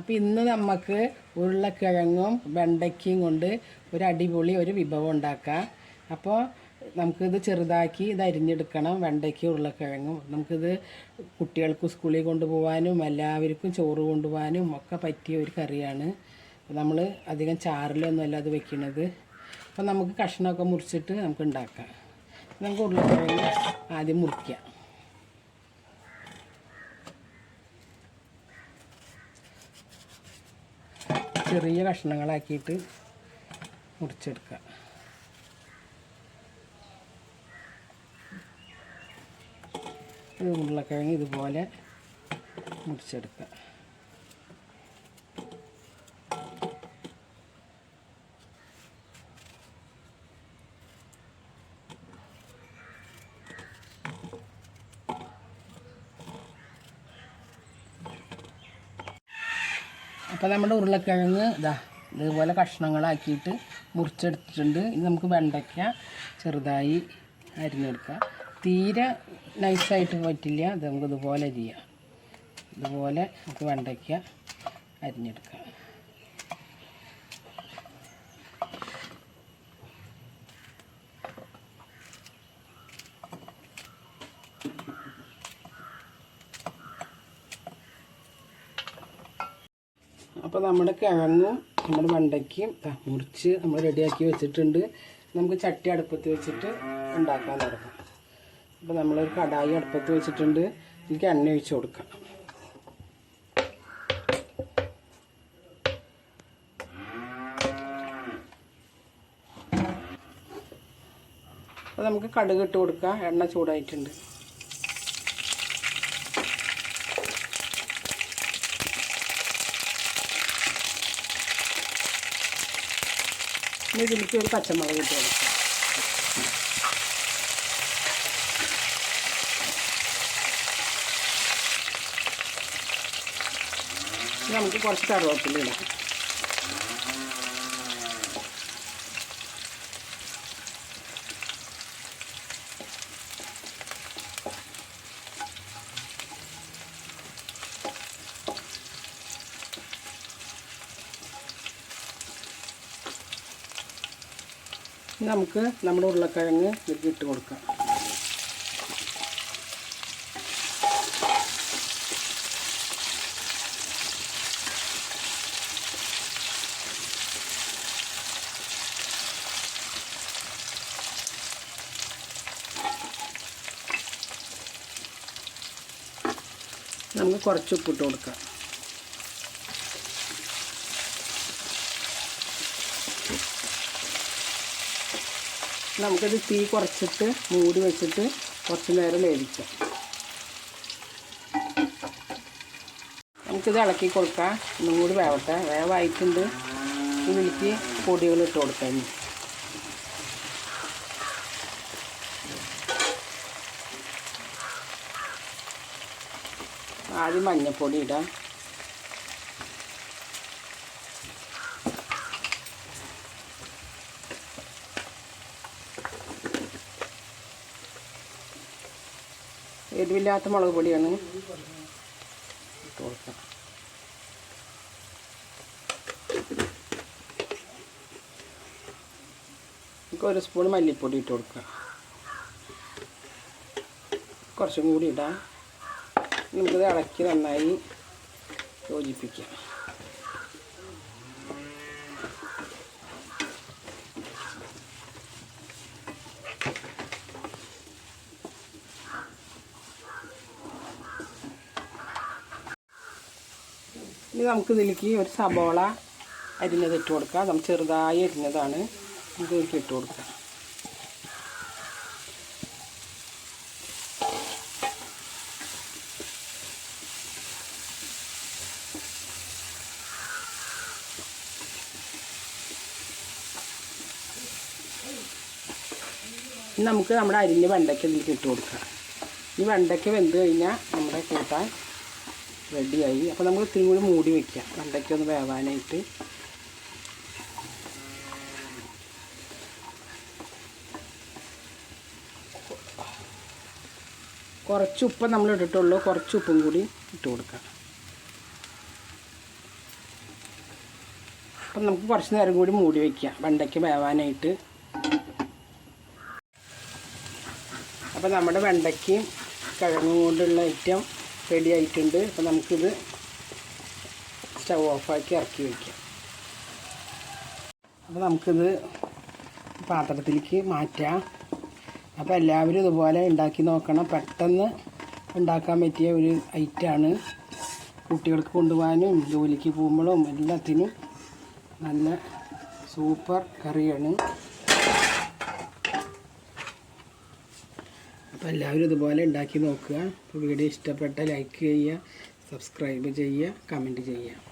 അപ്പോൾ ഇന്ന് നമുക്ക് ഉരുളക്കിഴങ്ങും വെണ്ടയ്ക്കയും കൊണ്ട് ഒരു അടിപൊളി ഒരു വിഭവം ഉണ്ടാക്കാം. അപ്പോൾ നമുക്കിത് ചെറുതാക്കി ഇത് അരിഞ്ഞെടുക്കണം വെണ്ടയ്ക്കും ഉരുളക്കിഴങ്ങും. നമുക്കിത് കുട്ടികൾക്ക് സ്കൂളിൽ കൊണ്ടുപോകാനും എല്ലാവർക്കും ചോറ് കൊണ്ടുപോകാനും ഒക്കെ പറ്റിയ ഒരു കറിയാണ്. നമ്മൾ അധികം ചാറിലൊന്നുമല്ല അത് വെക്കുന്നത് അപ്പോൾ നമുക്ക് കഷ്ണമൊക്കെ മുറിച്ചിട്ട് നമുക്ക് ഉണ്ടാക്കാം. നമുക്ക് ഉരുളക്കിഴങ്ങ് ആദ്യം മുറിക്കാം. ചെറിയ കഷ്ണങ്ങളാക്കിയിട്ട് മുറിച്ചെടുക്കുക. ഉരുളക്കിഴങ്ങ് ഇതുപോലെ മുറിച്ചെടുക്കുക. അപ്പോൾ നമ്മുടെ ഉരുളക്കിഴങ്ങ് ഇതാ ഇതുപോലെ കഷ്ണങ്ങളാക്കിയിട്ട് മുറിച്ചെടുത്തിട്ടുണ്ട്. ഇത് നമുക്ക് വെണ്ടയ്ക്ക ചെറുതായി അരിഞ്ഞെടുക്കാം. തീരെ നൈസായിട്ട് പറ്റില്ല. ഇത് നമുക്ക് ഇതുപോലെ ചെയ്യാം. ഇതുപോലെ നമുക്ക് വെണ്ടയ്ക്ക അരിഞ്ഞെടുക്കാം. അപ്പോൾ നമ്മുടെ കിഴങ്ങും നമ്മുടെ വെണ്ടയ്ക്കും മുറിച്ച് നമ്മൾ റെഡിയാക്കി വെച്ചിട്ടുണ്ട്. നമുക്ക് ചട്ടി അടുപ്പത്ത് വെച്ചിട്ട് ഉണ്ടാക്കാൻ തുടങ്ങാം. അപ്പോൾ നമ്മളൊരു കടായി അടുപ്പത്ത് വെച്ചിട്ടുണ്ട്. എനിക്ക് എണ്ണ ഒഴിച്ച് കൊടുക്കാം. അപ്പോൾ നമുക്ക് കടുക് ഇട്ട് കൊടുക്കാം. എണ്ണ ചൂടായിട്ടുണ്ട്. ഇനി ഇതിലേക്ക് ഒരു പച്ചമുളക് ഇട്ട് കൊടുക്കാം. നമുക്ക് കുറച്ച് കറിവേപ്പില ഇടാം. നമുക്ക് നമ്മുടെ ഉരുളക്കിഴങ്ങ് ഇട്ട് കൊടുക്കാം. നമുക്ക് കുറച്ച് ഉപ്പിട്ട് കൊടുക്കാം. നമുക്കിത് തീ കുറച്ചിട്ട് മൂടി വെച്ചിട്ട് കുറച്ച് നേരം വേവിക്കാം. നമുക്കിത് ഇളക്കി കൊടുക്കാം. ഒന്നും കൂടി വേവട്ടെ. വേവായിട്ടുണ്ട്. ഇതിലേക്ക് പൊടികൾ ഇട്ട് കൊടുക്കാം. ആദ്യം മഞ്ഞൾപ്പൊടി ഇടാം. എരിവില്ലാത്ത മുളക് പൊടിയാണ്. ഇട്ട് കൊടുക്കാം നമുക്ക് ഒരു സ്പൂൺ മല്ലിപ്പൊടി ഇട്ട് കൊടുക്കുക. കുറച്ചും കൂടി ഇടാം. നമുക്കിത് ഇളക്കി നന്നായി യോജിപ്പിക്കാം ഇനി നമുക്ക് ഇതിലേക്ക് ഒരു സബോള അരിഞ്ഞത് ഇട്ട് കൊടുക്കാം. നമ്മൾ ചെറുതായി അരിഞ്ഞതാണ്. നമുക്ക് ഇതിലേക്ക് ഇട്ട് കൊടുക്കാം. ഇനി നമുക്ക് നമ്മുടെ അരിഞ്ഞ വെണ്ടയ്ക്ക് ഇതിലേക്ക് ഇട്ട് കൊടുക്കാം. ഈ വെണ്ടയ്ക്ക് വെന്ത് കഴിഞ്ഞാൽ നമ്മുടെ കൂട്ടാൻ റെഡിയായി. അപ്പോൾ നമ്മൾ ഇത്തിരി കൂടി മൂടി വെക്കാം. വെണ്ടയ്ക്ക ഒന്ന് വേവാനായിട്ട്. കുറച്ച് ഉപ്പ് നമ്മൾ ഇട്ടിട്ടുള്ളൂ. കുറച്ച് ഉപ്പും കൂടി ഇട്ട് കൊടുക്കാം. അപ്പം നമുക്ക് കുറച്ച് നേരം കൂടി മൂടി വയ്ക്കാം വെണ്ടയ്ക്ക് വേവാനായിട്ട്. അപ്പോൾ നമ്മുടെ വെണ്ടയ്ക്കും കിഴങ്ങും കൊണ്ടുള്ള ഐറ്റം റെഡി ആയിട്ടുണ്ട് അപ്പോൾ നമുക്കിത് സ്റ്റവ് ഓഫാക്കി ഇറക്കി വയ്ക്കാം അപ്പോൾ നമുക്കിത് പാത്രത്തിലേക്ക് മാറ്റാം. അപ്പോൾ എല്ലാവരും ഇതുപോലെ ഉണ്ടാക്കി നോക്കണം. പെട്ടെന്ന് ഉണ്ടാക്കാൻ പറ്റിയ ഒരു ഐറ്റമാണ് കുട്ടികൾക്ക് കൊണ്ടുപോകാനും ജോലിക്ക് പോകുമ്പോഴും എല്ലാത്തിനും നല്ല സൂപ്പർ കറിയാണ്. അപ്പോൾ എല്ലാവരും ഇതുപോലെ ഉണ്ടാക്കി നോക്കുക. അപ്പോൾ വീഡിയോ ഇഷ്ടപ്പെട്ട ലൈക്ക് ചെയ്യുക സബ്സ്ക്രൈബ് ചെയ്യുക കമന്റ് ചെയ്യുക.